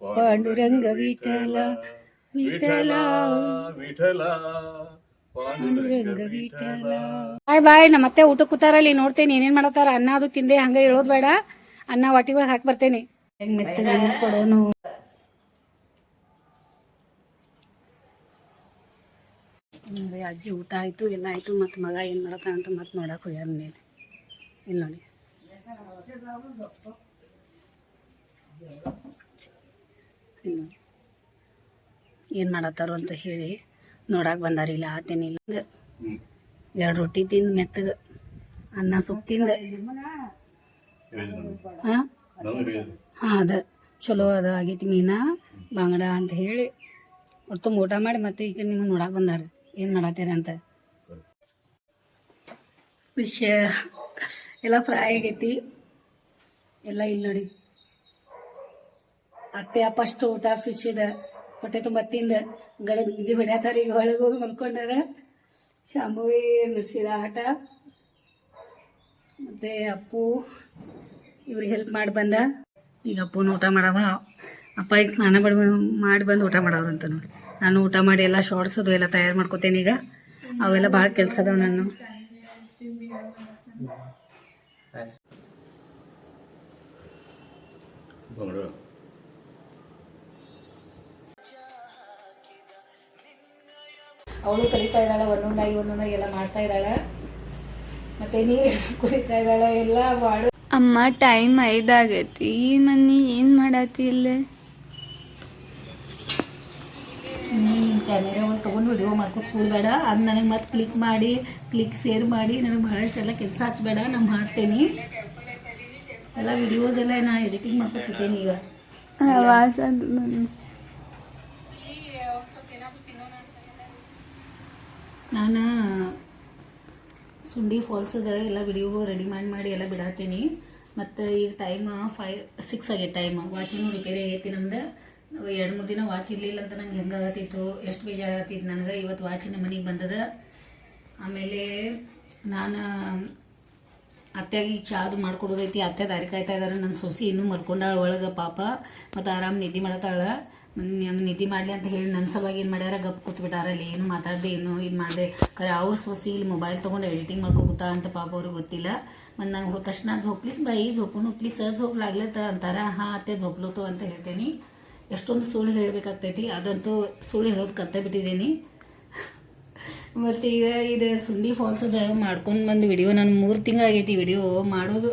ಪಾಂಡುರಂಗ ವಿಠಲ ವಿಠಲ ವಿಠಲ ಪಾಂಡುರಂಗ ವಿಠಲ. ಬಾಯ್ ಬಾಯ್ ನಮ್ಮ ಮತ್ತೆ ಊಟ ಕೂತಾರಲ್ಲಿ ನೋಡ್ತೇನೆ ಏನೇನ್ ಮಾಡತ್ತಾರ? ಅನ್ನ ಅದು ತಿಂದೆ ಹಂಗ ಹೇಳೋದ್ ಬೇಡ. ಅನ್ನ ವಾಟಿಗಳು ಹಾಕಿ ಬರ್ತೇನೆ. ಮೆತ್ತಗ ಅನ್ನ ಕೊಡೋನು ಅಜ್ಜಿ ಊಟ ಆಯ್ತು ಎಲ್ಲ ಆಯ್ತು ಮತ್ತು ಮಗ ಏನು ಮಾಡತ್ತ ಅಂತ ಮತ್ತೆ ನೋಡಕ್ಕೆ ಹೋಗ್ಯಾರ ಮೇಲೆ ಇಲ್ಲಿ ನೋಡಿ. ಏನು ಮಾಡತ್ತಾರೋ ಅಂತ ಹೇಳಿ ನೋಡಕ್ಕೆ ಬಂದಾರಿಲ್ಲ ಆತೇನಿಲ್ಲ ಎರಡು ರೊಟ್ಟಿ ತಿಂದು ಮೆತ್ತಗ ಅನ್ನ ಸೊಪ್ಪು ತಿಂದ. ಹಾಂ? ಅದ. ಚಲೋ ಅದ ಆಗೈತಿ ಮೀನಾ ಬಂಗಡ ಅಂತ ಹೇಳಿ ಒಟ್ಟು ಊಟ ಮಾಡಿ ಮತ್ತೆ ಈಗ ನಿಮ್ಗೆ ನೋಡಕ್ಕೆ ಬಂದಾರ. ಏನು ಮಾಡತ್ತೀರ ಅಂತ. ವಿಷಯ ಎಲ್ಲ ಫ್ರೈ ಆಗೈತಿ. ಎಲ್ಲ ಇಲ್ಲ ನೋಡಿ. ಅತ್ತೆ ಫಸ್ಟ್ ಊಟ ಫಿಶ್ ಇಡ, ಹೊಟ್ಟೆ ತುಂಬ ತಿಂದ. ಗಡ ನಿದ್ದೆ ಹೊಡ್ಯಾತಾರ ಈಗ ಒಳಗೆ ಹೋಗಿ ಮಲ್ಕೊಂಡಾರ. ಶಾಂಭವಿ ನಡೆಸಿದ ಆಟ. ಮತ್ತು ಅಪ್ಪು ಇವ್ರಿಗೆ ಹೆಲ್ಪ್ ಮಾಡಿ ಬಂದ. ಈಗ ಅಪ್ಪನ ಊಟ ಮಾಡವ. ಅಪ್ಪ ಈಗ ಸ್ನಾನ ಮಾಡಿ ಮಾಡಿ ಬಂದು ಊಟ ಮಾಡವ್ರು ಅಂತ ನೋಡಿ. ನಾನು ಊಟ ಮಾಡಿ ಎಲ್ಲ ಶಾರ್ಟ್ಸ್ ಅದು ಎಲ್ಲ ತಯಾರು ಮಾಡ್ಕೋತೇನೆ ಈಗ. ಅವೆಲ್ಲ ಭಾಳ ಕೆಲಸ ಅದಾವ ನಾನು. ಬಂಗಡ ಅವಳು ಕಲಿತಾ ಇದ್ದಾಳೆ ಒಂದೊಂದಾಗಿ ಒಂದೊಂದಾಗಿ ಎಲ್ಲ ಮಾಡ್ತಾ ಇದ್ದಾಳೆ. ಮತ್ತೆ ನೀರು ಕುಡಿತಾ ಇದ್ದಾಳೆ ಎಲ್ಲ ಮಾಡು. ಅಮ್ಮ ಟೈಮ್ ಐದಾಗೈತಿ. ಮನ್ನಿ ಏನು ಮಾಡತ್ತಿ ಇಲ್ಲೇ? ನೀನು ಕ್ಯಾಮೆರಾ ಒಂದು ತೊಗೊಂಡು ವಿಡಿಯೋ ಮಾಡ್ಕೊತ ಕೂಡಬೇಡ. ಅದು ನನಗೆ ಮತ್ತೆ ಕ್ಲಿಕ್ ಮಾಡಿ ಕ್ಲಿಕ್ ಶೇರ್ ಮಾಡಿ ನನಗೆ ಬಹಳಷ್ಟೆಲ್ಲ ಕೆಲಸ ಹಚ್ಚಬೇಡ ನಾನು ಮಾಡ್ತೇನೆ. ಎಲ್ಲ ವಿಡಿಯೋಸ್ ಎಲ್ಲ ನಾ ಎಡಿಟಿಂಗ್ ಮಾಡ್ಕೊತಿದ್ದೇನೆ ಈಗ ಅದು ಬಂದು ನಾನು ಸುಂಡಿ ಫಾಲ್ಸದ ಎಲ್ಲ ವಿಡಿಯೋ ರೆಡಿ ಮಾಡಿ ಮಾಡಿ ಎಲ್ಲ ಬಿಡತ್ತೀನಿ ಮತ್ತು ಈಗ ಟೈಮ್ ಫೈವ್ ಸಿಕ್ಸ್ ಆಗೈತೆ ಟೈಮ್ ವಾಚಿನೂ ರಿಪೇರಿ ಆಗೈತಿ ನಮ್ದು. ಎರಡು ಮೂರು ದಿನ ವಾಚ್ ಇರಲಿಲ್ಲ ಅಂತ ನಂಗೆ ಹೆಂಗಾಗತ್ತಿತ್ತು ಎಷ್ಟು ಬೇಜಾರಾಗತ್ತಿತ್ತು ನನಗೆ. ಇವತ್ತು ವಾಚ್ ನಮ್ಮ ಮನೆಗೆ ಬಂದದ. ಆಮೇಲೆ ನಾನು ಅತ್ತೆಗೆ ಚಾದು ಮಾಡ್ಕೊಡೋದೈತಿ. ಅತ್ತೆ ದಾರಿ ಕಾಯ್ತಾ ಇದ್ದಾರೆ ನನ್ನ ಸೊಸಿ ಇನ್ನೂ ಮರ್ಕೊಂಡಾಳ ಒಳಗೆ ಪಾಪ. ಮತ್ತು ಆರಾಮ್ ನಿದ್ದೆ ಮಾಡತ್ತಾಳ. ನಿದ್ದೆ ಮಾಡಲಿ ಅಂತ ಹೇಳಿ ನನ್ನ ಸಲುವಾಗಿ ಏನು ಮಾಡ್ಯಾರ, ಗಪ್ ಕೂತ್ಬಿಟ್ಟಾರ. ಅಲ್ಲಿ ಏನು ಮಾತಾಡದೆ, ಏನು ಇದು ಮಾಡಿದೆ. ಖರೆ ಅವ್ರ ಸೊಸಿ ಇಲ್ಲಿ ಮೊಬೈಲ್ ತೊಗೊಂಡು ಎಡಿಟಿಂಗ್ ಮಾಡ್ಕೊಗುತ್ತಾ ಅಂತ ಪಾಪ ಅವ್ರಿಗೆ ಗೊತ್ತಿಲ್ಲ. ಮತ್ತು ನಂಗೆ ಹೋದ ತಕ್ಷಣ ಝೋಪ್ಲಿಸ್ ಬಾಯಿ ಝೋಪನು ಉಟ್ಲಿಸ್ ಝೋಪ್ ಲಾಗ್ಲತ್ತ ಅಂತಾರ. ಹಾಂ, ಅತ್ತೆ ಝೋಪ್ಲೋತು ಅಂತ ಹೇಳ್ತೇನೆ. ಎಷ್ಟೊಂದು ಸುಳ್ಳು ಹೇಳಬೇಕಾಗ್ತೈತಿ. ಅದಂತೂ ಸುಳ್ಳು ಹೇಳೋದು ಕತ್ತ ಬಿಟ್ಟಿದ್ದೀನಿ. ಮತ್ತು ಈಗ ಇದು ಸುಂಡಿ ಫಾಲ್ಸದ ಮಾಡ್ಕೊಂಡು ಬಂದು ವಿಡಿಯೋ ನಾನು ಮೂರು ತಿಂಗಳಾಗೈತಿ ವಿಡಿಯೋ ಮಾಡೋದು.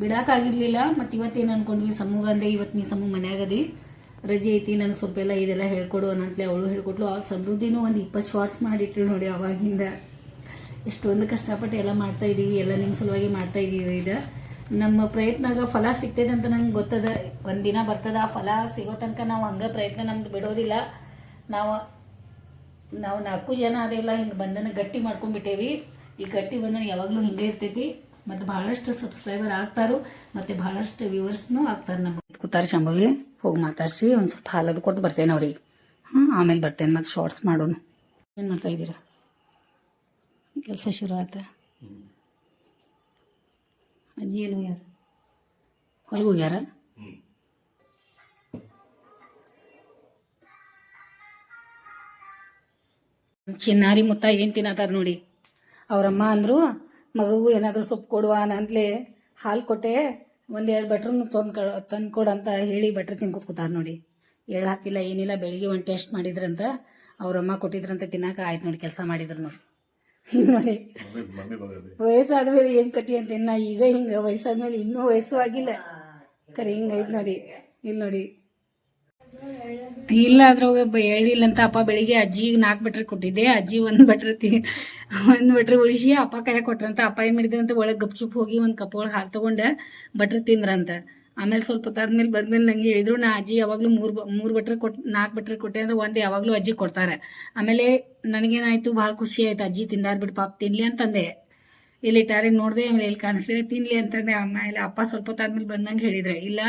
ಬಿಡೋಕ್ಕಾಗಿರ್ಲಿಲ್ಲ ಮತ್ತು ಇವತ್ತೇನು ಅನ್ಕೊಂಡ್ವಿ? ಸಮೂಗ ಅಂದೆ ಇವತ್ತು ನೀ ಸಮೂಹ ಮನ್ಯಾಗದಿ ರಜೆ ಐತಿ ನನಗೆ ಸೊಪ್ಪೆಲ್ಲ ಇದೆಲ್ಲ ಹೇಳ್ಕೊಡು ಅನ್ನಂತಲೇ ಅವಳು ಹೇಳ್ಕೊಟ್ಲು. ಆ ಸಮೃದ್ಧಿನೂ ಒಂದು ಇಪ್ಪತ್ತು ಶಾರ್ಟ್ಸ್ ಮಾಡಿಟ್ಲು ನೋಡಿ ಅವಾಗಿಂದ. ಎಷ್ಟೊಂದು ಕಷ್ಟಪಟ್ಟು ಎಲ್ಲ ಮಾಡ್ತಾ ಇದ್ದೀವಿ ಎಲ್ಲ ನಿಮ್ಮ ಸಲುವಾಗಿ ಮಾಡ್ತಾ ಇದ್ದೀವಿ ಇದು ನಮ್ಮ ಪ್ರಯತ್ನಾಗ ಫಲ ಸಿಗ್ತೈತೆ ಅಂತ ನಂಗೆ ಗೊತ್ತದ. ಒಂದಿನ ಬರ್ತದ, ಆ ಫಲ ಸಿಗೋ ತನಕ ನಾವು ಹಂಗೆ ಪ್ರಯತ್ನ ನಮ್ದು ಬಿಡೋದಿಲ್ಲ. ನಾವು ನಾವು ನಾಲ್ಕು ಜನ ಅದೆಲ್ಲ ಹಿಂಗೆ ಬಂಧನ ಗಟ್ಟಿ ಮಾಡ್ಕೊಂಡ್ಬಿಟ್ಟೇವಿ. ಈ ಗಟ್ಟಿ ಬಂಧನ ಯಾವಾಗಲೂ ಹಿಂಗೆ ಇರ್ತೈತಿ. ಮತ್ತು ಭಾಳಷ್ಟು ಸಬ್ಸ್ಕ್ರೈಬರ್ ಆಗ್ತಾರು, ಮತ್ತು ಭಾಳಷ್ಟು ವ್ಯೂವರ್ಸ್ನೂ ಆಗ್ತಾರೆ ನಮ್ಮ ಕೂತಾರೆ ಶಂಭವಿ. ಹೋಗಿ ಮಾತಾಡಿಸಿ ಒಂದು ಸ್ವಲ್ಪ ಹಾಲದು ಕೊಟ್ಟು ಬರ್ತೇನೆ ಅವ್ರಿಗೆ. ಹಾಂ ಆಮೇಲೆ ಬರ್ತೇನೆ ಮತ್ತು ಶಾರ್ಟ್ಸ್ ಮಾಡೋಣ ಏನು ಮಾಡ್ತಾ ಇದ್ದೀರಾ? ಕೆಲಸ ಶುರು ಆಯ್ತಾ? ಅಜ್ಜಿ ಏನು ಯಾರು ಹೊರಗೆ ಹೋಗ್ಯಾರ? ಚಿನ್ನಾರಿ ಮುತ್ತ ಏನು ತಿನ್ನತ್ತಾರ ನೋಡಿ. ಅವರಮ್ಮ ಅಂದರು, ಮಗಗೂ ಏನಾದರೂ ಸೊಪ್ಪು ಕೊಡುವ ಅಂತಲೇ ಹಾಲು ಕೊಟ್ಟೆ ಒಂದೆರಡು ಬಟ್ರನ್ನು ತಂದು ಕ ತಂದು ಕೊಡು ಅಂತ ಹೇಳಿ ಬೆಟ್ರ್ ತಿನ್ ಕೂತ್ಕೊತಾರ ನೋಡಿ. ಎಳ್ಳು ಹಾಕಿಲ್ಲ ಏನಿಲ್ಲ ಬೆಳಿಗ್ಗೆ ಒಂದು ಟೆಸ್ಟ್ ಮಾಡಿದ್ರಂತ ಅವರಮ್ಮ ಕೊಟ್ಟಿದ್ರಂತ ತಿನ್ನಕ್ಕೆ ಆಯ್ತು ನೋಡಿ ಕೆಲಸ ಮಾಡಿದ್ರು ನೋಡಿ. ನೋಡಿ ವಯಸ್ಸಾದ್ಮೇಲೆ ಮಮ್ಮಿ ವಯಸ್ಸಾದ ಮೇಲೆ ಏನು ಕತಿ ಅಂತ? ಇನ್ನ ಈಗ ಹಿಂಗೆ ವಯಸ್ಸಾದ್ಮೇಲೆ ಇನ್ನೂ ವಯಸ್ಸು ಆಗಿಲ್ಲ. ಕರೆ ಹಿಂಗೈತೆ ನೋಡಿ. ಇಲ್ಲಿ ನೋಡಿ. ಇಲ್ಲ ಅದ್ರೊಳಗೆ ಹೇಳಿಲ್ಲ ಅಂತ ಅಪ್ಪ ಬೆಳಿಗ್ಗೆ ಅಜ್ಜಿಗೆ ನಾಲ್ಕು ಬಟ್ರಿ ಕೊಟ್ಟಿದ್ದೆ. ಅಜ್ಜಿ ಒಂದು ಬಟ್ರಿ ತಿ ಒಂದು ಬಟ್ರಿ ಉಳಿಸಿ ಅಪ್ಪ ಕೈ ಕೊಟ್ರಂತ. ಅಪ್ಪ ಏನು ಮಾಡಿದ್ರಂತ ಒಳಗೆ ಗಪ್ಚುಪ್ ಹೋಗಿ ಒಂದು ಕಪ್ ಒಳಗೆ ಹಾಲು ತೊಗೊಂಡೆ ಬಟ್ರಿ ತಿಂದ್ರಂತ. ಆಮೇಲೆ ಸ್ವಲ್ಪ ಹೊತ್ತಾದ್ಮೇಲೆ ಬಂದ್ಮೇಲೆ ನಂಗೆ ಹೇಳಿದ್ರು, ನಾ ಅಜ್ಜಿ ಯಾವಾಗಲೂ ಮೂರು ಮೂರು ಬಟ್ರಿ ಕೊಟ್ಟು ನಾಲ್ಕು ಬಟ್ರಿ ಕೊಟ್ಟೆ ಅಂದ್ರೆ ಒಂದು ಯಾವಾಗಲೂ ಅಜ್ಜಿ ಕೊಡ್ತಾರೆ. ಆಮೇಲೆ ನನಗೇನಾಯ್ತು, ಭಾಳ ಖುಷಿ ಆಯ್ತು. ಅಜ್ಜಿ ತಿಂದಾರ್ ಬಿಡು ಪಾಪ, ತಿನ್ಲಿ ಅಂತಂದೆ. ಇಲ್ಲಿ ಇಟ್ಟಾರೆ ನೋಡಿದೆ ಆಮೇಲೆ ಇಲ್ಲಿ ಕಾಣಿಸ್ತಿದೆ ತಿನ್ಲಿ ಅಂತಂದೆ ಆಮೇಲೆ ಅಪ್ಪ ಸ್ವಲ್ಪ ಹೊತ್ತಾದ್ಮೇಲೆ ಬಂದಂಗೆ ಹೇಳಿದ್ರೆ ಇಲ್ಲ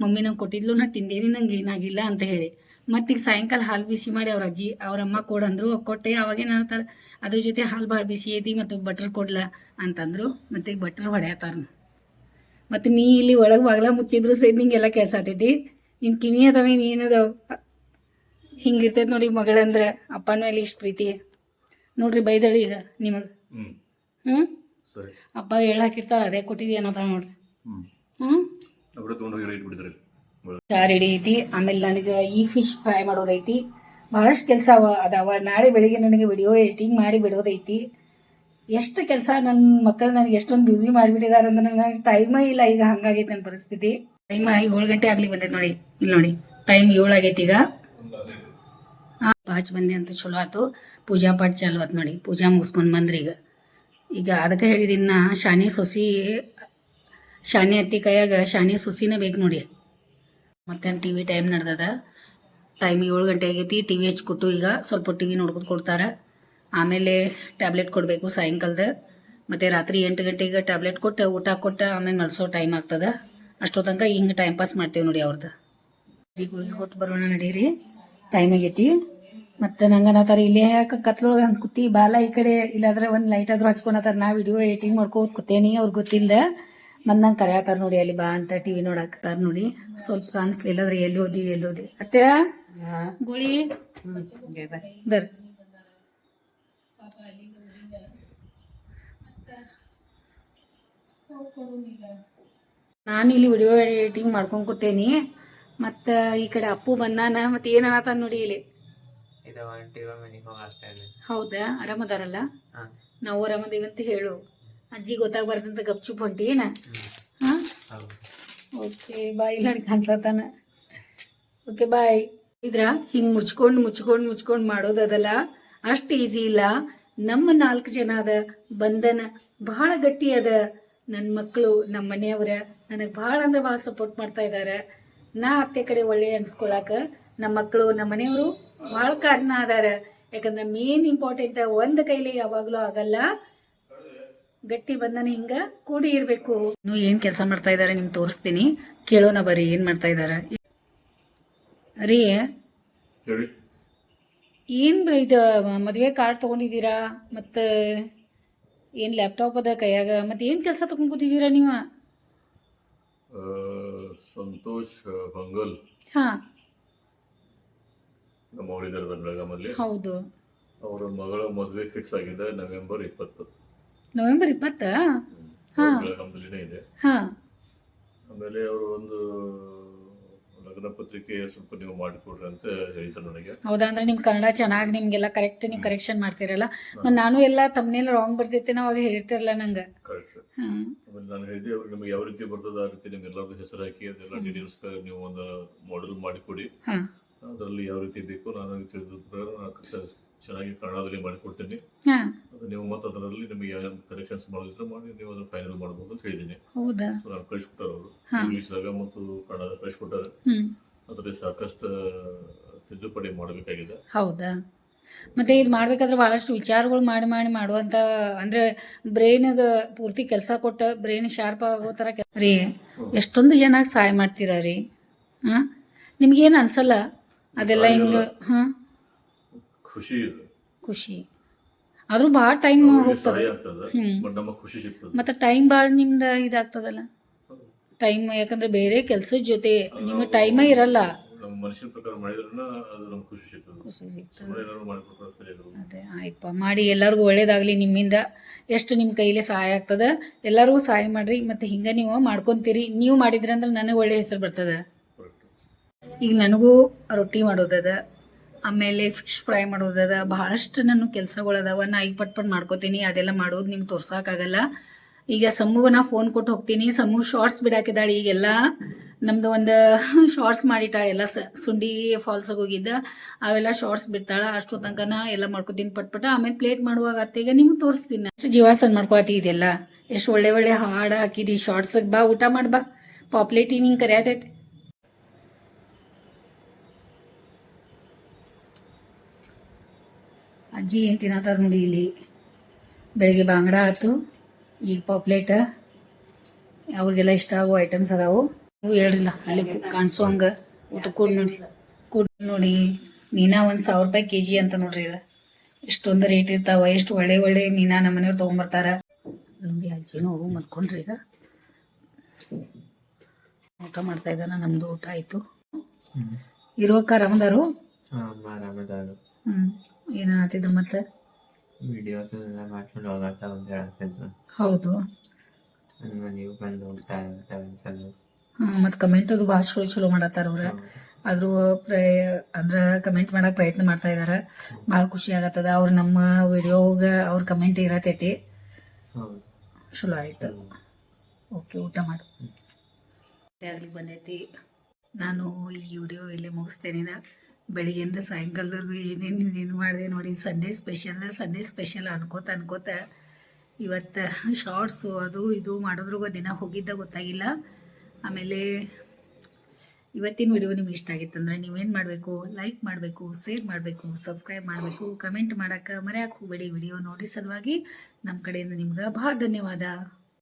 ಮಮ್ಮಿ ನಂಗೆ ಕೊಟ್ಟಿದ್ಲು ನಾ ತಿಂದೇನಿ ನಂಗೆ ಏನಾಗಿಲ್ಲ ಅಂತ ಹೇಳಿ. ಮತ್ತೀಗ ಸಾಯಂಕಾಲ ಹಾಲು ಬಿಸಿ ಮಾಡಿ ಅವ್ರ ಅಜ್ಜಿ ಅವ್ರ ಅಮ್ಮ ಕೊಡಂದ್ರು ಕೊಟ್ಟೆ ಅವಾಗೇನು ಅಂತಾರೆ ಅದ್ರ ಜೊತೆ ಹಾಲು ಭಾಳ ಬಿಸಿ ಐತಿ ಮತ್ತು ಬಟ್ರ್ ಕೊಡ್ಲ ಅಂತಂದ್ರು ಮತ್ತೆ ಈಗ ಬಟ್ರ್ ಹೊಡೆಯತ್ತಾರ ಮತ್ತು ನೀ ಇಲ್ಲಿ ಒಳಗೆ ಬಾಗ್ಲ ಮುಚ್ಚಿದ್ರು ಸಹಿತ ನಿಂಗೆಲ್ಲ ಕೆಲಸ ಆತೈತಿ. ನಿನ್ ಕಿವಿ ಅದಾವೆ ನೀನದಾವ ಹಿಂಗಿರ್ತೈತೆ ನೋಡಿ ಮಗಳಂದ್ರೆ ಅಪ್ಪನ ಮೇಲೆ ಇಷ್ಟು ಪ್ರೀತಿ. ನೋಡ್ರಿ ಬೈದಳಿ ಈಗ ನಿಮಗೆ. ಹ್ಮ್. ಹ್ಞೂ ಸರಿ. ಅಪ್ಪ ಹೇಳಾಕಿರ್ತಾರ ಹಾಕಿರ್ತಾರ ಅದೇ ಕೊಟ್ಟಿದ್ದಿ ಏನಪ್ಪ ನೋಡ್ರಿ. ಹ್ಮ್. ಹ್ಞೂ ಅವ್ರ ತೊಗೊಂಡು ಹೋಗಿ ಇಟ್ಬಿಟ್ಟಿದ್ದಾರೆ. ಚಾ ರೆಡಿ ಐತಿ. ಆಮೇಲೆ ನನಗೆ ಈ ಫಿಶ್ ಫ್ರೈ ಮಾಡೋದೈತಿ. ಬಹಳಷ್ಟು ಕೆಲಸ ಅವ ಅದಾವ. ನಾಳೆ ಬೆಳಿಗ್ಗೆ ನನಗೆ ವಿಡಿಯೋ ಎಡಿಟಿಂಗ್ ಮಾಡಿ ಬಿಡೋದೈತಿ. ಎಷ್ಟು ಕೆಲಸ ನನ್ನ ಮಕ್ಕಳು ನನಗೆ ಎಷ್ಟೊಂದು ಬ್ಯುಸಿ ಮಾಡಿಬಿಟ್ಟಿದ್ದಾರೆ ಅಂದ್ರೆ ನನಗೆ ಟೈಮೇ ಇಲ್ಲ. ಈಗ ಹಂಗಾಗೈತೆ ನನ್ನ ಪರಿಸ್ಥಿತಿ. ಟೈಮ್ ಏಳು ಗಂಟೆ ಆಗ್ಲಿ ಬಂದೈತೆ ನೋಡಿ. ಇಲ್ಲಿ ನೋಡಿ. ಟೈಮ್ ಏಳು ಆಗೈತಿ ಈಗ. ಪಾಚ್ ಬಂದೆ ಅಂತ ಚಲೋ ಆತು. ಪೂಜಾ ಪಾಠ ಚಾಲು ಆಯ್ತು ನೋಡಿ. ಪೂಜಾ ಮುಗಿಸ್ಕೊಂಡು ಬಂದ್ರಿ ಈಗ. ಈಗ ಅದಕ್ಕೆ ಹೇಳಿದಿನ್ನ ಶಾನೆ ಸೊಸಿ ಶಾನೆ ಹತ್ತಿ ಕೈಯಾಗ ಶಾನೆ ಸೊಸಿನೇ ಬೇಕು ನೋಡಿ. ಮತ್ತೆ ಟಿ ವಿ ಟೈಮ್ ನಡೆದದ? ಟೈಮ್ ಏಳು ಗಂಟೆ ಆಗೈತಿ ಟಿ ವಿ ಹಚ್ಕೊಟ್ಟು ಈಗ ಸ್ವಲ್ಪ ಟಿ ವಿ ನೋಡ್ಕೊಂಡು ಕೊಡ್ತಾರೆ. ಆಮೇಲೆ ಟ್ಯಾಬ್ಲೆಟ್ ಕೊಡಬೇಕು ಸಾಯಂಕಾಲದ. ಮತ್ತು ರಾತ್ರಿ ಎಂಟು ಗಂಟೆಗೆ ಟ್ಯಾಬ್ಲೆಟ್ ಕೊಟ್ಟು, ಊಟ ಕೊಟ್ಟು, ಆಮೇಲೆ ಮಲ್ಸೋ ಟೈಮ್ ಆಗ್ತದೆ. ಅಷ್ಟೋ ತನಕ ಹಿಂಗೆ ಟೈಮ್ ಪಾಸ್ ಮಾಡ್ತೇವೆ ನೋಡಿ ಅವ್ರದ್ದು ಗುಳಿಗೆ ಕೊಟ್ಟು ಬರೋಣ ನಡೀರಿ. ಟೈಮ್ ಆಗೈತಿ. ಮತ್ತು ನಂಗೆ ಅನ್ನತ್ತಾರ ಇಲ್ಲೇ ಯಾಕೆ ಕತ್ಲೊಳಗ ಹಂಗ ಕೂತಿ? ಬಾಲ ಈ ಕಡೆ ಇಲ್ಲಾಂದ್ರೆ ಒಂದು ಲೈಟ್ ಆದ್ರೂ ಹಚ್ಕೊಳತ್ತಾರ ನಾ ವಿಡಿಯೋ ಎಡಿಟಿಂಗ್ ಮಾಡ್ಕೋತ ಕೂತೇನಿ ಅವ್ರ ಗೊತ್ತಿಲ್ಲ ಮತ್ತು ನಂಗೆ ಕರೆಯತ್ತಾರ ನೋಡಿ ಅಲ್ಲಿ ಬಾ ಅಂತ ಟಿವಿ ವಿ ನೋಡಾಕತ್ತಾರ ನೋಡಿ. ಸ್ವಲ್ಪ ಕಾಣಿಸ್ಲಿಲ್ಲ ಅಂದ್ರೆ ಎಲ್ಲಿ ಓದಿ ಎಲ್ಲಿ ಓದಿ ಅತ್ತೆ? ಗುಳಿ? ದರ್ ನಾನು ಇಲ್ಲಿ ವಿಡಿಯೋ ಎಡಿಟಿಂಗ್ ಮಾಡ್ಕೊಂಡ್ ಕೂತೇನಿ. ಮತ್ತ ಈ ಕಡೆ ಅಪ್ಪು ಬಂದಾನ ಮತ್ತೆ ಏನು ಅನ್ನತಾನ ನೋಡಿ ಇಲ್ಲಿ. ಮನೆಗೆ ಇದೆ ಹೌದಾ? ಆರಾಮದಾರಲ್ಲ? ಹಾಂ. ನಾವು ಆರಾಮದೇವಿ ಅಂತ ಹೇಳು. ಅಜ್ಜಿ ಗೊತ್ತಾಗ್ಬಾರ್ದಂತ ಗಪ್ಚುಪ್ ಹೊಂಟಿ ಏನ? ಹಾಂ? ಹೌದು. ಓಕೆ ಬಾಯ್ ಇಲ್ಲ ಕಾಣ್ಸತಾನ ಓಕೆ ಬಾಯ್. ಇದ್ರ ಹಿಂಗ್ ಮುಚ್ಕೊಂಡು ಮುಚ್ಕೊಂಡು ಮುಚ್ಕೊಂಡು ಮಾಡೋದದಲ್ಲ ಅಷ್ಟ್ ಈಸಿ ಇಲ್ಲ. ನಮ್ಮ ನಾಲ್ಕು ಜನ ಅದ ಬಂಧನ ಬಹಳ ಗಟ್ಟಿ ಅದ. ನನ್ನ ಮಕ್ಕಳು ನಮ್ಮ ಮನೆಯವರ ನನಗೆ ಭಾಳ ಅಂದ್ರೆ ಭಾಳ ಸಪೋರ್ಟ್ ಮಾಡ್ತಾ ಇದ್ದಾರೆ ನಾ ಅತ್ತೆ ಕಡೆ ಒಳ್ಳೆ ಅನ್ಸ್ಕೊಳಕ ನಮ್ಮ ಮಕ್ಕಳು ನಮ್ಮ ಮನೆಯವರು ಭಾಳ ಕಾರಣ ಅದಾರ. ಯಾಕಂದ್ರೆ ಮೇನ್ ಇಂಪಾರ್ಟೆಂಟ್ ಒಂದ್ ಕೈಲಿ ಯಾವಾಗ್ಲೂ ಆಗಲ್ಲ. ಗಟ್ಟಿ ಬಂಧನ ಹಿಂಗ ಕೂಡಿ ಇರ್ಬೇಕು. ನೀವು ಏನ್ ಕೆಲಸ ಮಾಡ್ತಾ ಇದಾರೆ ನಿಮ್ಗೆ ತೋರಿಸ್ತೀನಿ. ಕೇಳೋಣ ಬರ್ರಿ ಏನ್ ಮಾಡ್ತಾ ಇದಾರ? ರೀ ಏನು ಇದ ಮದುವೆ ಕಾರ್ಡ್ ತಗೊಂಡಿದ್ದೀರಾ? ಮತ್ತ ಏನ್ ಲ್ಯಾಪ್ಟಾಪ್ ಅದ ಕೈಯಾಗ? ಮತ್ತೆ ಏನ್ ಕೆಲಸ ತಗೊಂಡ್ ಕೂತಿದ್ದೀರಾ ನೀವು? ಸಂತೋಷ್ ಬಂಗಲ್. ಹಾ. ನಮ್ಮ ಅವರಿದ್ದಾರೆ ಬೆಳಗಾಮಲ್ಲಿ. ಹೌದು. ಅವರ ಮಗಳ ಮದುವೆ ಫಿಕ್ಸ್ ಆಗಿದೆ ನವೆಂಬರ್ ಇಪ್ಪತ್ತು. ನವೆಂಬರ್ ಇಪ್ಪತ್ತ? ಹಾ. ಬೆಳಗಾಮದಲ್ಲಿನೇ ಇದೆ. ಆಮೇಲೆ ಅವರು ಒಂದು ಲಗ್ನ ಪತ್ರಿಕೆ ಸ್ವಲ್ಪ ನೀವು ಮಾಡಿಕೊಡ್ರಿ ಅಂತ ಹೇಳಿದ್ರು ನನಗೆ. ಹೌದಾ? ಅಂದ್ರೆ ನಿಮ್ ಕನ್ನಡ ಚೆನ್ನಾಗಿ ನಿಮ್ಗೆಲ್ಲ ಕರೆಕ್ಟ್ ನೀವು ಕರೆಕ್ಷನ್ ಮಾಡ್ತೀರಲ್ಲ? ಮತ್ತೆ ನಾನು ಎಲ್ಲ ತಮ್ಮನೆಲ್ಲ ರಾಂಗ್ ಬರ್ತೈತೆ ಅವಾಗ ಹೇಳ್ತಿರಲ್ಲ ನಂಗೆ. ಕರೆಕ್ಟ್ ಆಮೇಲೆ ನಾನು ಹೇಳಿದೆ ಅವ್ರಿಗೆ ನಿಮಗೆ ಯಾವ ರೀತಿ ಬರ್ತದ ಆ ರೀತಿ ನಿಮ್ಗೆ ಎಲ್ಲರದ್ದು ಹೆಸರು ಹಾಕಿ ಅದೆಲ್ಲ ಡೀಟೇಲ್ಸ್ ನೀವು ಒಂದು ಮಾಡೆಲ್ ಮಾಡಿಕೊಡಿ. ಅದರಲ್ಲಿ ಯಾವ ರೀತಿ ಬೇಕು ನಾನು ತಿಳಿದ ಪ್ರಕಾರ ನಾನು ಚೆನ್ನಾಗಿ ಕನ್ನಡದಲ್ಲಿ ಮಾಡಿಕೊಡ್ತೀನಿ. ಅದು ನೀವು ಮತ್ತೆ ಅದರಲ್ಲಿ ನಿಮಗೆ ಯಾವ ಕರೆಕ್ಷನ್ಸ್ ಮಾಡಿದ್ರೆ ಮಾಡಿ ನೀವು ಅದನ್ನ ಫೈನಲ್ ಮಾಡ್ಬೋದು ಅಂತ ಹೇಳಿದ್ದೀನಿ. ಹೌದಾ? ಸೊ ನಾನು ಕಳಿಸ್ಕೊಟ್ಟಾರೆ ಅವರು. ಇಂಗ್ಲೀಷ್ದಾಗ ಮತ್ತು ಕನ್ನಡ ಕಳಿಸ್ಕೊಟ್ಟಾರೆ ಅದರಲ್ಲಿ ಸಾಕಷ್ಟು ತಿದ್ದುಪಡಿ ಮಾಡಬೇಕಾಗಿದೆ. ಹೌದಾ? ಮತ್ತೆ ಇದು ಮಾಡ್ಬೇಕಾದ್ರೆ ಬಹಳಷ್ಟು ವಿಚಾರಗಳು ಮಾಡಿ ಮಾಡಿ ಮಾಡುವಂತ ಅಂದ್ರೆ ಬ್ರೈನ್ ಪೂರ್ತಿ ಕೆಲಸ ಕೊಟ್ಟ ಬ್ರೈನ್ ಶಾರ್ಪ್ ಆಗೋ ತರ ಕೆಲ್- ರೀ ಎಷ್ಟೊಂದು ಜನ ಸಹಾಯ ಮಾಡ್ತೀರಾ ರೀ? ಹಾ ನಿಮ್ಗೇನು ಅನ್ಸಲ್ಲ? ಅದೆಲ್ಲ ಹಿಂಗ ಹಾ? ಖುಷಿ ಇದೆ. ಖುಷಿ. ಆದ್ರೂ ಭಾಳ ಟೈಮ್ ಹೋಗ್ತದೆ. ಮತ್ತೆ ಟೈಮ್ ಭಾಳ ನಿಮ್ದ ಇದಾಗ್ತದಲ್ಲ. ಟೈಮ್ ಯಾಕಂದ್ರೆ ಬೇರೆ ಕೆಲ್ಸದ ಜೊತೆ ನಿಮ್ಗೆ ಟೈಮೇ ಇರಲ್ಲ. ಅದು ಆಯ್ತಪ್ಪ ಮಾಡಿ ಎಲ್ಲರಿಗೂ ಒಳ್ಳೇದಾಗ್ಲಿ ನಿಮ್ಮಿಂದ. ಎಷ್ಟು ನಿಮ್ಮ ಕೈಲಿ ಸಹಾಯ ಆಗ್ತದ ಎಲ್ಲರಿಗೂ ಸಹಾಯ ಮಾಡ್ರಿ. ಮತ್ತೆ ಹಿಂಗ ನೀವು ಮಾಡ್ಕೊಂತೀರಿ. ನೀವು ಮಾಡಿದ್ರಿ ಅಂದ್ರೆ ನನಗೆ ಒಳ್ಳೆ ಹೆಸರು ಬರ್ತದ. ಈಗ ನನಗೂ ರೊಟ್ಟಿ ಮಾಡೋದದ, ಆಮೇಲೆ ಫಿಶ್ ಫ್ರೈ ಮಾಡೋದದ ಭಾಳಷ್ಟು ನಾನು ಕೆಲಸಗಳದಾವ ನಾ ಈಗ ಪಟ್ ಪಟ್ ಮಾಡ್ಕೋತೀನಿ, ಅದೆಲ್ಲ ಮಾಡೋದು ನಿಮ್ಗೆ ತೋರ್ಸೋಕ್ಕಾಗಲ್ಲ ಈಗ ಸಮ್ಮುಗೆ ನಾ ಫೋನ್ ಕೊಟ್ಟು ಹೋಗ್ತೀನಿ. ಸಮ್ಮು ಶಾರ್ಟ್ಸ್ ಬಿಡಾಕಿದ್ದಾಳೆ. ಈಗೆಲ್ಲ ನಮ್ದು ಒಂದು ಶಾರ್ಟ್ಸ್ ಮಾಡಿಟ್ಟಾಳೆ ಎಲ್ಲ ಸುಂಡಿ ಫಾಲ್ಸ್ಗೆ ಹೋಗಿದ್ದ. ಅವೆಲ್ಲ ಶಾರ್ಟ್ಸ್ ಬಿಡ್ತಾಳೆ. ಅಷ್ಟು ತನಕನ ಎಲ್ಲ ಮಾಡ್ಕೋತೀನಿ ಪಟ್ ಪಟ. ಆಮೇಲೆ ಪ್ಲೇಟ್ ಮಾಡುವಾಗ ಅತ್ತೆಗೆ ನಿಮ್ಗೆ ತೋರಿಸ್ತೀನಿ. ಅಷ್ಟು ಜೀವಾಸನ ಮಾಡ್ಕೊಳತಿ ಇದೆಲ್ಲ. ಎಷ್ಟು ಒಳ್ಳೆ ಒಳ್ಳೆ ಹಾಡು ಹಾಕಿದಿ. ಶಾರ್ಟ್ಸಿಗೆ ಬಾ, ಊಟ ಮಾಡಿ ಬಾ. ಪಾಪ್ಲೇಟಿ ನಿಂಗೆ ಕರೆಯತೈತೆ. ಅಜ್ಜಿ ಏನು ತಿನ್ನತ್ತಾರ ನೋಡಿ ಇಲ್ಲಿ. ಬೆಳಿಗ್ಗೆ ಬಾಂಗಡ ಆಯ್ತು ಈಗ ಪಾಪ್ಲೇಟ್. ಅವ್ರಿಗೆಲ್ಲ ಇಷ್ಟ ಆಗೋ ಐಟಮ್ಸ್ ಅದಾವು. ನೀವು ಹೇಳ್ರಿಲ್ಲ ಅಲ್ಲಿ ಕಾಣಿಸೋ ಹಂಗೆ. ಊಟ ಕೊಡ್ ನೋಡಿ. ಕೊಡ್ ನೋಡಿ. ಮೀನಾ ಒಂದು ಸಾವಿರ ರೂಪಾಯಿ ಕೆ ಜಿ ಅಂತ ನೋಡ್ರಿ ಇದು. ಎಷ್ಟೊಂದು ರೇಟ್ ಇರ್ತಾವ ಎಷ್ಟು ಒಳ್ಳೆ ಒಳ್ಳೆ ಮೀನಾ ನಮ್ಮ ಮನೆಯವ್ರು ತೊಗೊಂಬರ್ತಾರ. ನೋಡಿ ಅಜ್ಜಿನೂ ಹೋಗು ಮಲ್ಕೊಂಡ್ರಿ ಈಗ. ಊಟ ಮಾಡ್ತಾ ಇದ್ದಾನ ನಮ್ದು ಊಟ ಆಯ್ತು. ಇರೋಕ ಆರಾಮದಾರು ಹ್ಮ್. ಆರಾಮದಾರು ಏನಾಗ್ತಿದ್ರು ಮತ್ತೆ? ವಿಡಿಯೋಸ್ ಎಲ್ಲ ಮಾಡ್ಕೊಂಡು ಹೋಗತ್ತ ಅಂತ ಹೇಳ್ತಿದ್ರು ಹೌದು. ನೀವು ಬಂದು ಹೋಗ್ತಾ ಇರ್ತಾರೆ ಅನ್ಸಲ್ಲ ಮತ್ತೆ ಕಮೆಂಟ್ ಅದು ಭಾಳ ಚಲೋ ಚಲೋ ಮಾಡತ್ತಾರ ಅವ್ರ. ಆದರೂ ಪ್ರಯ ಅಂದ್ರೆ ಕಮೆಂಟ್ ಮಾಡಕ್ಕೆ ಪ್ರಯತ್ನ ಮಾಡ್ತಾ ಇದ್ದಾರೆ ಭಾಳ ಖುಷಿ ಆಗತ್ತದ. ಅವ್ರು ನಮ್ಮ ವಿಡಿಯೋಗೆ ಅವ್ರ ಕಮೆಂಟ್ ಇರತೈತಿ. ಹೌದು. ಚಲೋ ಆಯ್ತು. ಓಕೆ ಊಟ ಮಾಡು. ಆಗ್ಲಿಕ್ಕೆ ಬಂದೈತಿ. ನಾನು ಈ ವಿಡಿಯೋ ಇಲ್ಲೇ ಮುಗಿಸ್ತೇನೆ. ಬೆಳಿಗ್ಗೆಯಿಂದ ಸಾಯಂಕಾಲದವರೆಗೂ ಏನೇನು ಏನೇನು ಮಾಡಿದೆ ನೋಡಿ ಸಂಡೇ ಸ್ಪೆಷಲ್ ಸಂಡೇ ಸ್ಪೆಷಲ್ ಅನ್ಕೋತ ಅನ್ಕೋತ ಇವತ್ತು ಶಾರ್ಟ್ಸು ಅದು ಇದು ಮಾಡೋದ್ರಾಗ ದಿನ ಹೋಗಿದ್ದ ಗೊತ್ತಾಗಿಲ್ಲ. ಆಮೇಲೆ ಇವತ್ತಿನ ವಿಡಿಯೋ ನಿಮ್ಗೆ ಇಷ್ಟ ಆಗಿತ್ತಂದ್ರೆ ನೀವೇನು ಮಾಡಬೇಕು? ಲೈಕ್ ಮಾಡಬೇಕು ಶೇರ್ ಮಾಡಬೇಕು ಸಬ್ಸ್ಕ್ರೈಬ್ ಮಾಡಬೇಕು ಕಮೆಂಟ್ ಮಾಡೋಕ್ಕೆ ಮರೆಯಾಕೆ ಹೋಗಬೇಡಿ ವಿಡಿಯೋ ನೋಡಿ ಸಲುವಾಗಿ. ನಮ್ಮ ಕಡೆಯಿಂದ ನಿಮ್ಗೆ ಭಾಳ ಧನ್ಯವಾದ.